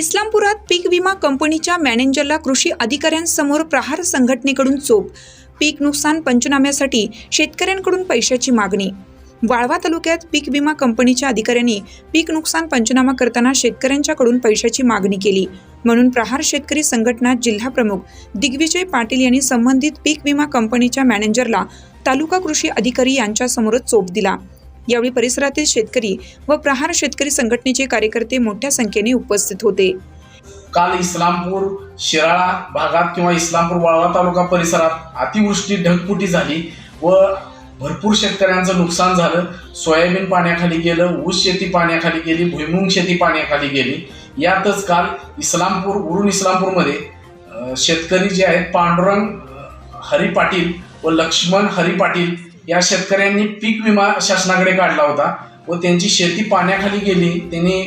इस्लामपुरात पीक विमा कंपनीच्या मॅनेजरला कृषी अधिकाऱ्यांसमोर प्रहार संघटनेकडून चोप. पीक नुकसान पंचनाम्यासाठी शेतकऱ्यांकडून पैशाची मागणी. वाळवा तालुक्यात पीक विमा कंपनीच्या अधिकाऱ्यांनी पीक नुकसान पंचनामा करताना शेतकऱ्यांच्याकडून पैशाची मागणी केली. म्हणून प्रहार शेतकरी संघटना जिल्हा प्रमुख दिग्विजय पाटील यांनी संबंधित पीक विमा कंपनीच्या मॅनेजरला तालुका कृषी अधिकारी यांच्यासमोरच चोप दिला. यावेळी परिसरातील शेतकरी व प्रहार शेतकरी संघटनेचे कार्यकर्ते मोठ्या संख्येने उपस्थित होते. काल इस्लामपूर शिराळा भागात किंवा इस्लामपूर वाळवा तालुका परिसरात अतिवृष्टी ढगफुटी झाली व भरपूर शेतकऱ्यांचं नुकसान झालं. सोयाबीन पाण्याखाली गेलं ऊस शेती पाण्याखाली गेली भुईमुंग शेती पाण्याखाली गेली. यातच काल इस्लामपूर उरून इस्लामपूरमध्ये शेतकरी जे आहेत पांडुरंग हरी पाटील व लक्ष्मण हरी पाटील या शेतकऱ्यांनी पीक विमा शासनाकडे काढला होता व त्यांची शेती पाण्याखाली गेली. त्यांनी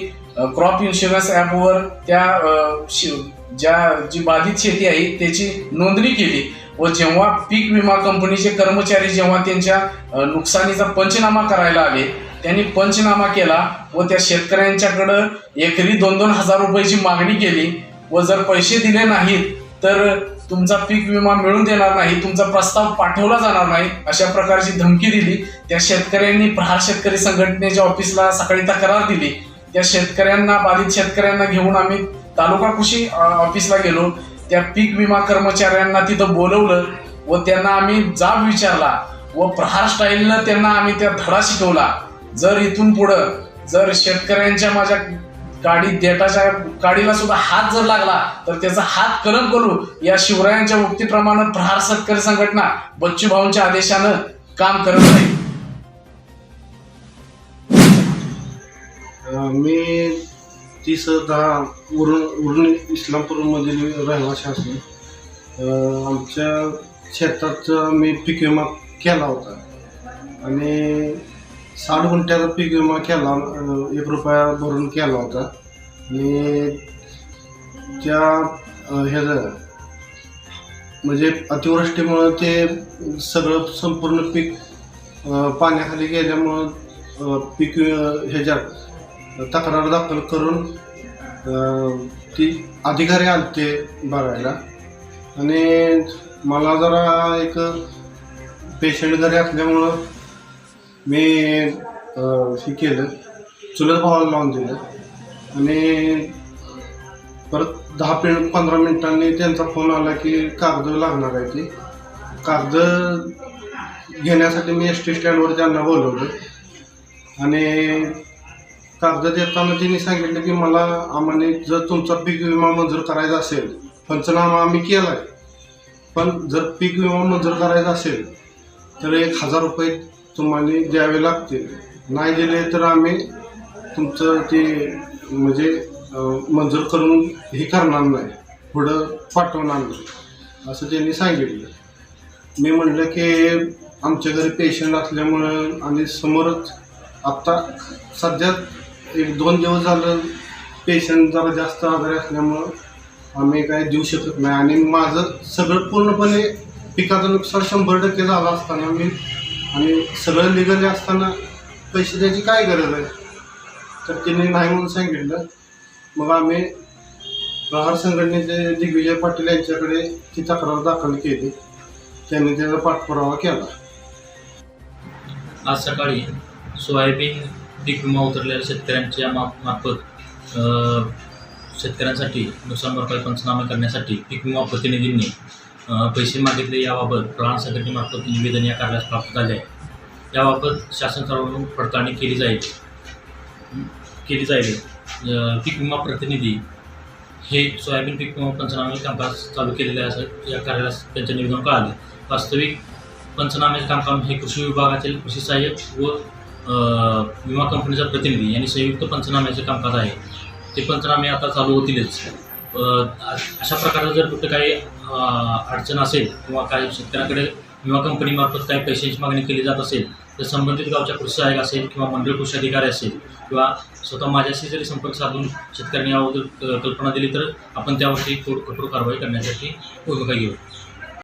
क्रॉप इन्शुरन्स ॲपवर त्या ज्या जी बाधित शेती आहे त्याची नोंदणी केली व जेव्हा पीक विमा कंपनीचे कर्मचारी जेव्हा त्यांच्या नुकसानीचा पंचनामा करायला आले त्यांनी पंचनामा केला व त्या शेतकऱ्यांच्याकडं एकरी दोन दोन हजार रुपयाची मागणी केली व जर पैसे दिले नाहीत तर तुमचा पीक विमा मिळून देणार नाही तुमचा प्रस्ताव पाठवला जाणार नाही अशा प्रकारची धमकी दिली. त्या शेतकऱ्यांनी प्रहार शेतकरी संघटनेच्या ऑफिसला सकाळी तक्रार दिली. त्या शेतकऱ्यांना बाधित शेतकऱ्यांना घेऊन आम्ही तालुका कृषी ऑफिसला गेलो. त्या पीक विमा कर्मचाऱ्यांना तिथं बोलवलं व त्यांना आम्ही जाब विचारला व प्रहार स्टाईलनं त्यांना आम्ही त्या धडा शिकवला. जर इथून पुढं जर शेतकऱ्यांच्या माझ्या गाडी देटाच्या गाडीला सुद्धा हात जर लागला तर त्याचा हात कलम करू. या शिवरायांच्या उक्तीप्रमाणे प्रहार सत्कारी संघटना बच्चू भाऊंच्या आदेशानं काम करत नाही मी तीस दहा उरण उरण इस्लामपूरमधील रहिवासी असून आमच्या शेतात मी पीक विमा केला होता. आणि साठ गुंठ्याचा पीक विमा केला एक रुपया भरून केला होता. आणि त्या ह्याचं म्हणजे अतिवृष्टीमुळं ते सगळं संपूर्ण पीक पाण्याखाली गेल्यामुळं पीक ह्याच्यात तक्रार दाखल करून ती अधिकारी आलते बघायला. आणि मला जरा एक पेशंट घरी असल्यामुळं मी हे केलं. चुलत भावाला लावून दिलं. आणि परत दहा मिनिट पंधरा मिनिटांनी त्यांचा फोन आला की कागद लागणार आहे ती. कागद घेण्यासाठी मी एस टी स्टँडवर त्यांना बोलवलं. आणि कागद देताना त्यांनी सांगितलं की मला आम्हाला जर तुमचा पीक विमा मंजूर करायचा असेल पंचनामा आम्ही केला आहे पण जर पीक विमा मंजूर करायचा असेल तर एक हजार रुपये तुम्हाला द्यावे लागतील. नाही दिले तर आम्ही तुमचं ते म्हणजे मंजूर करून हे करणार नाही. पुढं पाठवणार नाही. असं त्यांनी सांगितलं. मी म्हटलं की आमच्या घरी पेशंट असल्यामुळं आणि समोरच आत्ता सध्या एक दोन दिवस झालं पेशंट जरा जास्त आजारी असल्यामुळं आम्ही काय देऊ शकत नाही. आणि माझं सगळं पूर्णपणे पिकाचं नुकसान शंभर टक्के झालं असताना मी आणि सगळं लिगली असताना पैसे द्यायची काय गरज आहे? तर त्यांनी नाही म्हणून सांगितलं मग आम्ही प्रहार संघटनेचे दिग्विजय पाटील यांच्याकडे ती तक्रार दाखल केली. त्यांनी त्याचा पाठपुरावा केला. आज सकाळी सोयाबीन पीक विमा उतरलेल्या शेतकऱ्यांच्या मा मार्फत शेतकऱ्यांसाठी नुकसान भरपाई पंचनामा करण्यासाठी पीक विमा प्रतिनिधींनी पैसे मागितले याबाबत प्रधान संघटनेमार्फत निवेदन या कार्यास प्राप्त झाले आहे. याबाबत शासन स्तरावरून पडताळणी केली जाईल. केली जाईल. पीक विमा प्रतिनिधी हे सोयाबीन पीक विमा पंचनामे कामकाज चालू केलेले असं या कार्यास त्यांच्या निवेदन कळाले वास्तविक पंचनामे कामकाम हे कृषी विभागातील कृषी सहाय्यक व विमा कंपनीचा प्रतिनिधी यांनी संयुक्त पंचनाम्याचे कामकाज आहे. ते पंचनामे आता चालू होतीलच. अशा प्रकारचं जर कुठं काही अडचण असेल किंवा काही शेतकऱ्याकडे विमा कंपनीमार्फत काही पैशांची मागणी केली जात असेल तर संबंधित गावच्या कृषी सहाय्यक असेल किंवा मंडळ कृषी अधिकारी असेल किंवा स्वतः माझ्याशी जरी संपर्क साधून शेतकऱ्यांनी याबद्दल कल्पना दिली तर आपण त्यावरती कठोर कठोर कारवाई करण्यासाठी भूमिका घेऊ.